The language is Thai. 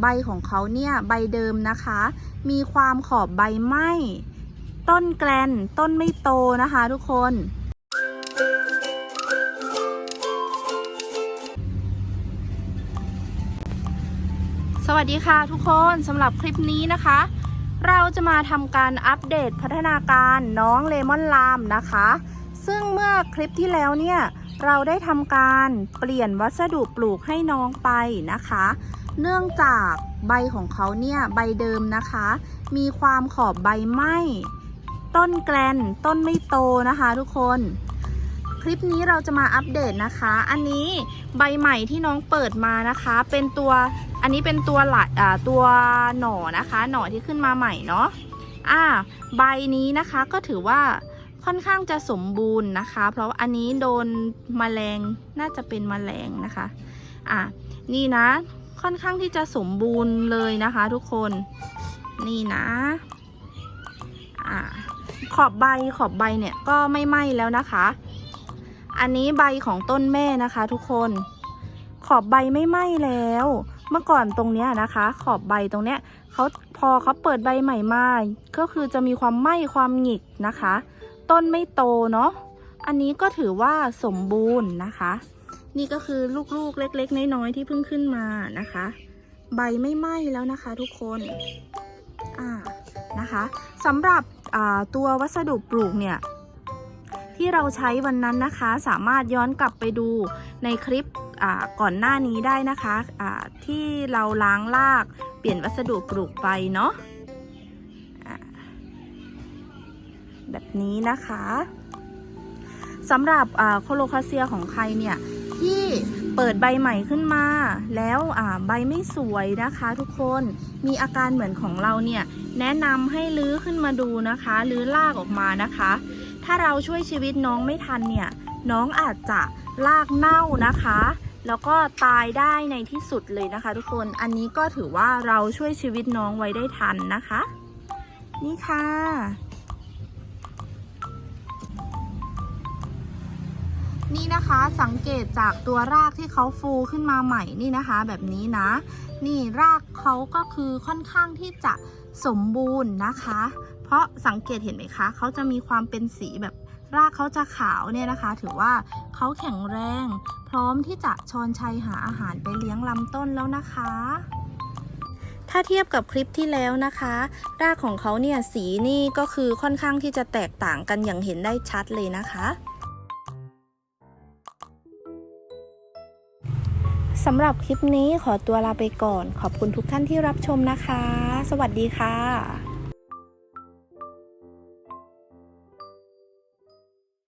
ใบของเขาเนี่ยใบเดิมนะคะ มีความขอบใบไหม้ต้นแกลนต้นไม่โตนะคะทุกคน สวัสดีค่ะทุกคนสำหรับคลิปนี้นะคะ เราจะมาทำการอัปเดตพัฒนาการน้องเลมอนลามนะคะ ซึ่งเมื่อคลิปที่แล้วเนี่ย เราได้ทำการเปลี่ยนวัสดุปลูกให้น้องไปนะคะ เนื่องจากใบของเขาเนี่ยใบเดิมนะคะ มีความขอบใบไหม้ต้นแกลนต้นไม่โตนะคะทุกคน คลิปนี้เราจะมาอัปเดตนะคะ อันนี้ใบใหม่ที่น้องเปิดมานะคะ เป็นตัวอันนี้เป็นตัวหลัดอ่าตัวหน่อนะคะ หน่อที่ขึ้นมาใหม่เนาะอ่า ใบนี้นะคะก็ถือว่าค่อนข้างจะสมบูรณ์นะคะ เพราะอันนี้โดนมแมลงน่าจะเป็นมแมลงนะคะ อะนี่นะ ค่อนข้างที่จะสมบูรณ์เลยนะคะทุกคนนี่นะอ่าขอบใบขอบใบเนี่ยก็ไม่ไหม้แล้วนะคะ อันนี้ใบของต้นแม่นะคะ ทุกคน ขอบใบไม่ไหม้แล้ว เมื่อก่อนตรงเนี้ยนะคะ ขอบใบตรงเนี้ยเขาพอเขาเปิดใบใหม่มาก็คือจะมีความไหม้ความหงิกนะคะ ต้นไม่โตเนาะอันนี้ก็ถือว่าสมบูรณ์นะคะ นี่ก็คือลูกๆเล็กๆ น้อยๆที่เพิ่งขึ้นมานะคะ ใบไม่ไหม้แล้วนะคะทุกคนอ่านะคะสำหรับตัววัสดุปลูกเนี่ยที่เราใช้วันนั้นนะคะสามารถย้อนกลับไปดูในคลิปก่อนหน้านี้ได้นะคะอ่าที่เราล้างรากเปลี่ยนวัสดุปลูกไปเนาะแบบนี้นะคะสำหรับโคโลคาเซียของใครเนี่ย ที่เปิดใบใหม่ขึ้นมา แล้วใบไม่สวยนะคะทุกคนมีอาการเหมือนของเราเนี่ยแนะนำให้ลื้อขึ้นมาดูนะคะลื้อรากออกมานะคะ ถ้าเราช่วยชีวิตน้องไม่ทันเนี่ยน้องอาจจะลากเน่านะคะ แล้วก็ตายได้ในที่สุดเลยนะคะ ทุกคนอันนี้ก็ถือว่าเราช่วยชีวิตน้องไว้ได้ทันนะคะ นี่ค่ะ นี่นะคะสังเกตจากตัวรากที่เขาฟูขึ้นมาใหม่นี่นะคะ แบบนี้นะ นี่รากเขาก็คือค่อนข้างที่จะสมบูรณ์นะคะ เพราะสังเกตเห็นไหมคะเขาจะมีความเป็นสีแบบรากเขาจะขาวเนี่ยนะคะ ถือว่าเขาแข็งแรง พร้อมที่จะชอนชัยหาอาหารไปเลี้ยงลำต้นแล้วนะคะ ถ้าเทียบกับคลิปที่แล้วนะคะ รากของเขาเนี่ยสีนี่ก็คือค่อนข้างที่จะแตกต่างกันอย่างเห็นได้ชัดเลยนะคะ สำหรับคลิปนี้ขอตัวลาไปก่อน ขอบคุณทุกท่านที่รับชมนะคะ สวัสดีค่ะ